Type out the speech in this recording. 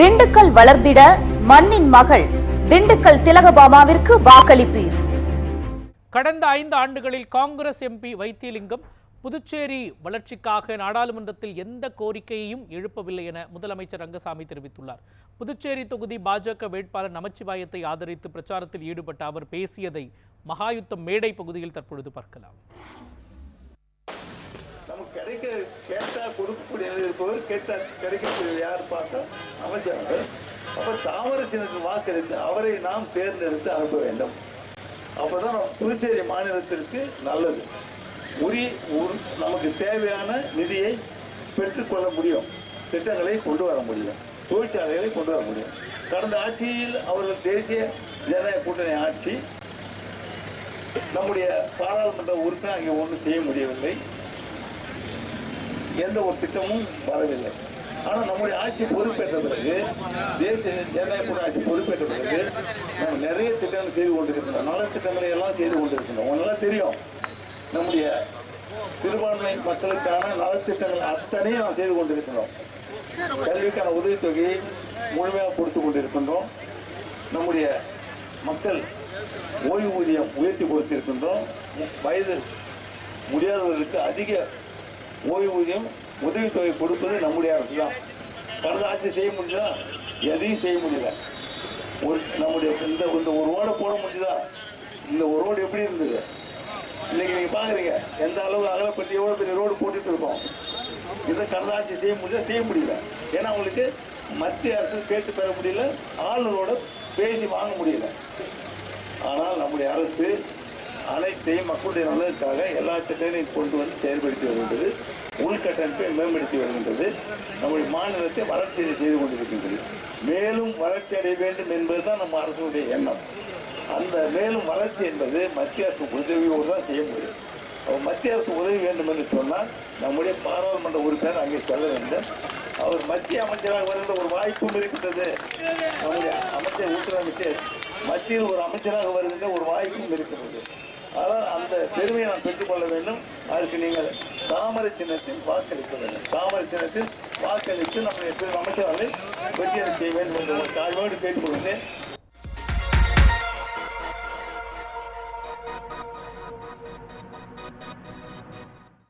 திண்டுக்கல் வளர்ந்திட மண்ணின் மகள் திண்டுக்கல் திலகபாமாவிற்கு வாக்களிப்பீர். கடந்த ஐந்து ஆண்டுகளில் காங்கிரஸ் எம்பி வைத்தியலிங்கம் புதுச்சேரி வளர்ச்சிக்காக நாடாளுமன்றத்தில் எந்த கோரிக்கையையும் எழுப்பவில்லை என முதலமைச்சர் ரங்கசாமி தெரிவித்துள்ளார். புதுச்சேரி தொகுதி பாஜக வேட்பாளர் நமச்சிவாயத்தை ஆதரித்து பிரச்சாரத்தில் ஈடுபட்ட அவர் பேசியதை மகாயுத்தம் மேடை பகுதியில் தற்பொழுது பார்க்கலாம். நமக்கு கேட்டா கொடுக்கக்கூடிய கேட்டா கிடைக்கக்கூடியது யார் பார்த்தா அமைச்சர்கள் அப்ப தாமரை வாக்களித்து அவரை நாம் தேர்ந்தெடுத்து அனுப்ப வேண்டும். அப்பதான் புதுச்சேரி மாநிலத்திற்கு நல்லது. உரிய நமக்கு தேவையான நிதியை பெற்றுக்கொள்ள முடியும். திட்டங்களை கொண்டு வர முடியும். தொழிற்சாலைகளை கொண்டு வர முடியும். கடந்த ஆட்சியில் அவர்கள் தேசிய ஜனநாயக கூட்டணி ஆட்சி நம்முடைய பாராளுமன்ற உறுப்பினர் அங்கே ஒன்றும் செய்ய முடியவில்லை. எந்த ஒரு திட்டமும் வரவில்லை. ஆனால் நம்முடைய ஆட்சி பொறுப்பேற்ற பிறகு தேசிய ஜனநாயக கூட்டணி ஆட்சி பொறுப்பேற்ற பிறகு நம்ம நிறைய திட்டங்கள் செய்து கொண்டிருக்கின்றோம். நல திட்டங்களை எல்லாம் செய்து கொண்டிருக்கின்றோம். உங்களுக்கு நல்லா தெரியும். நம்முடைய சிறுபான்மை மக்களுக்கான நலத்திட்டங்கள் அத்தனையும் நாம் செய்து கொண்டிருக்கின்றோம். கல்விக்கான உதவித்தொகையை முழுமையாக கொடுத்து கொண்டிருக்கின்றோம். நம்முடைய மக்கள் ஓய்வூதியம் உயர்த்தி கொடுத்திருக்கின்றோம். வயது முடியாதவர்களுக்கு அதிக ஓய்வூதியம் உதவித்தொகை கொடுப்பது நம்முடைய அரசு தான் கடந்த ஆட்சி செய்ய முடியல எதையும் செய்ய முடியல. ஒரு நம்முடைய இந்த இந்த ஒரு ரோடை போட முடிஞ்சுதா? இந்த ஒரு ரோடு எப்படி இருந்தது? இன்னைக்கு நீங்க பாக்குறீங்க எந்த அளவு அகலப்பட்டு எவ்வளவு பெரிய ரோடு போட்டுட்டு இருக்கோம். இதை கடந்த ஆட்சி செய்ய முடியல செய்ய முடியல. ஏன்னா அவங்களுக்கு மத்திய அரசு கேட்டு பெற முடியல ஆளுநரோட பேசி வாங்க முடியல. ஆனால் நம்முடைய அரசு அனைத்தையும் மக்களுடைய நலனுக்காக எல்லா திட்டங்களையும் கொண்டு வந்து செயல்படுத்தி வருகின்றது. உள்கட்டமைப்பை மேம்படுத்தி வருகின்றது. நம்முடைய மாநிலத்தை வளர்ச்சியை செய்து கொண்டிருக்கின்றது. மேலும் வளர்ச்சி அடைய வேண்டும் என்பதுதான் நம்ம அரசுடைய எண்ணம். அந்த மேலும் வளர்ச்சி என்பது மத்திய அரசு உதவியோடு தான் செய்ய முடியும். அவர் மத்திய அரசு உதவி வேண்டும் என்று சொன்னால் நம்முடைய பாராளுமன்ற உறுப்பினர் அங்கே செல்ல வேண்டும். அவர் மத்திய அமைச்சராக வருகின்ற ஒரு வாய்ப்பும் இருக்கின்றது. நம்முடைய அமைச்சர் உள்துறை அமைச்சர் மத்தியில் ஒரு அமைச்சராக வருகின்ற ஒரு வாய்ப்பும் இருக்கிறது அந்த பெருமையை நாம் பெற்றுக்கொள்ள வேண்டும். அதற்கு நீங்கள் தாமரை சின்னத்தில் வாக்களிக்க வேண்டும். தாமரை சின்னத்தில் வாக்களித்து நம்முடைய பெரும் அமைச்சர்களை வெற்றியடை செய்ய வேண்டும் என்று தாழ்வோடு கேட்டுக்கொள்கிறேன்.